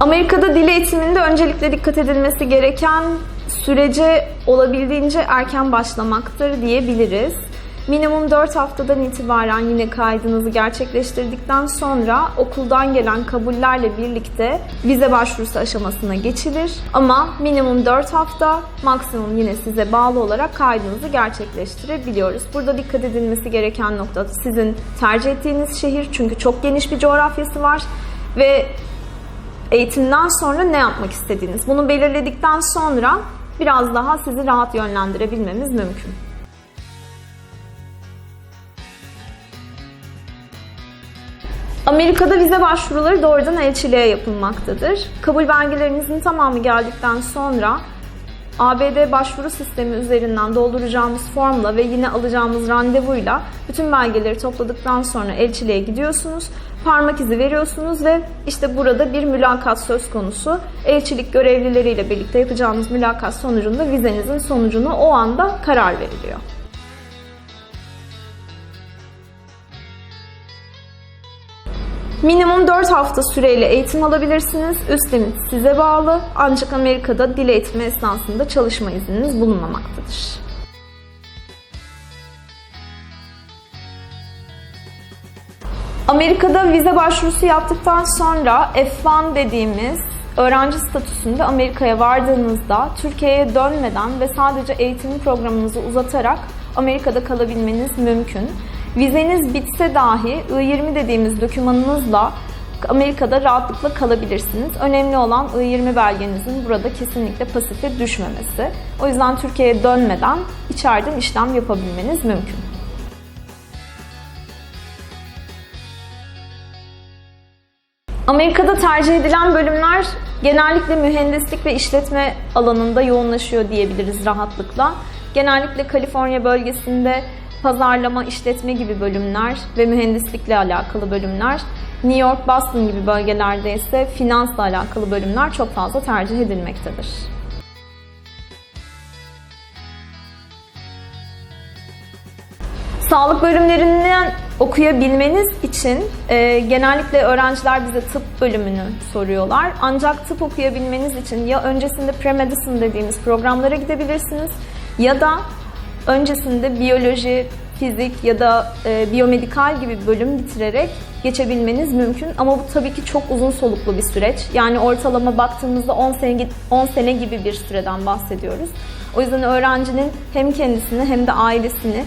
Amerika'da dil eğitiminde öncelikle dikkat edilmesi gereken sürece olabildiğince erken başlamaktır diyebiliriz. Minimum 4 haftadan itibaren yine kaydınızı gerçekleştirdikten sonra okuldan gelen kabullerle birlikte vize başvurusu aşamasına geçilir. Ama minimum 4 hafta, maksimum yine size bağlı olarak kaydınızı gerçekleştirebiliyoruz. Burada dikkat edilmesi gereken nokta sizin tercih ettiğiniz şehir çünkü çok geniş bir coğrafyası var ve eğitimden sonra ne yapmak istediğiniz. Bunu belirledikten sonra biraz daha sizi rahat yönlendirebilmemiz mümkün. Amerika'da vize başvuruları doğrudan elçiliğe yapılmaktadır. Kabul belgelerinizin tamamı geldikten sonra ABD başvuru sistemi üzerinden dolduracağımız formla ve yine alacağımız randevuyla bütün belgeleri topladıktan sonra elçiliğe gidiyorsunuz. Parmak izi veriyorsunuz ve işte burada bir mülakat söz konusu. Elçilik görevlileriyle birlikte yapacağımız mülakat sonucunda vizenizin sonucunu o anda karar veriliyor. Minimum 4 hafta süreyle eğitim alabilirsiniz. Üst limit size bağlı. Ancak Amerika'da dil eğitimi esnasında çalışma izniniz bulunmamaktadır. Amerika'da vize başvurusu yaptıktan sonra F1 dediğimiz öğrenci statüsünde Amerika'ya vardığınızda Türkiye'ye dönmeden ve sadece eğitim programınızı uzatarak Amerika'da kalabilmeniz mümkün. Vizeniz bitse dahi I-20 dediğimiz dokümanınızla Amerika'da rahatlıkla kalabilirsiniz. Önemli olan I-20 belgenizin burada kesinlikle pasife düşmemesi. O yüzden Türkiye'ye dönmeden içeriden işlem yapabilmeniz mümkün. Amerika'da tercih edilen bölümler genellikle mühendislik ve işletme alanında yoğunlaşıyor diyebiliriz rahatlıkla. Genellikle Kaliforniya bölgesinde pazarlama, işletme gibi bölümler ve mühendislikle alakalı bölümler. New York, Boston gibi bölgelerde ise finansla alakalı bölümler çok fazla tercih edilmektedir. Sağlık bölümlerinden okuyabilmeniz için e, genellikle öğrenciler bize tıp bölümünü soruyorlar. Ancak tıp okuyabilmeniz için ya öncesinde pre-medicine dediğimiz programlara gidebilirsiniz ya da öncesinde biyoloji, fizik ya da e, biyomedikal gibi bölüm bitirerek geçebilmeniz mümkün. Ama bu tabii ki çok uzun soluklu bir süreç. Yani ortalama baktığımızda 10 sene, 10 sene gibi bir süreden bahsediyoruz. O yüzden öğrencinin hem kendisini hem de ailesini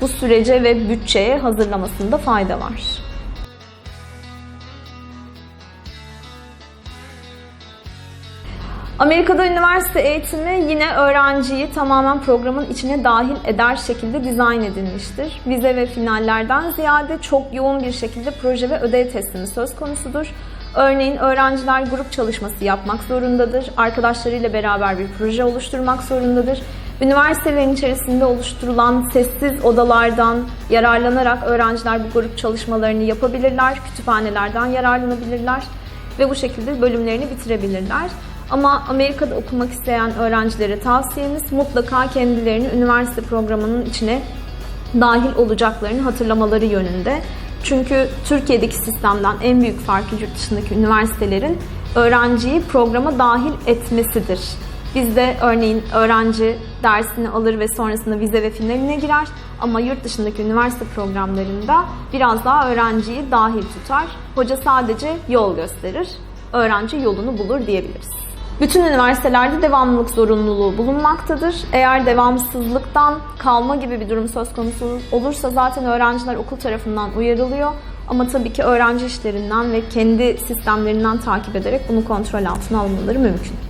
bu sürece ve bütçeye hazırlamasında fayda var. Amerika'da üniversite eğitimi yine öğrenciyi tamamen programın içine dahil eder şekilde dizayn edilmiştir. Vize ve finallerden ziyade çok yoğun bir şekilde proje ve ödev teslimi söz konusudur. Örneğin öğrenciler grup çalışması yapmak zorundadır. Arkadaşlarıyla beraber bir proje oluşturmak zorundadır. Üniversitelerin içerisinde oluşturulan sessiz odalardan yararlanarak öğrenciler bu grup çalışmalarını yapabilirler. Kütüphanelerden yararlanabilirler ve bu şekilde bölümlerini bitirebilirler. Ama Amerika'da okumak isteyen öğrencilere tavsiyemiz mutlaka kendilerini üniversite programının içine dahil olacaklarını hatırlamaları yönünde. Çünkü Türkiye'deki sistemden en büyük farkı yurt dışındaki üniversitelerin öğrenciyi programa dahil etmesidir. Bizde örneğin öğrenci dersini alır ve sonrasında vize ve finaline girer ama yurt dışındaki üniversite programlarında biraz daha öğrenciyi dahil tutar. Hoca sadece yol gösterir, öğrenci yolunu bulur diyebiliriz. Bütün üniversitelerde devamlılık zorunluluğu bulunmaktadır. Eğer devamsızlıktan kalma gibi bir durum söz konusu olursa zaten öğrenciler okul tarafından uyarılıyor. Ama tabii ki öğrenci işlerinden ve kendi sistemlerinden takip ederek bunu kontrol altına almaları mümkün.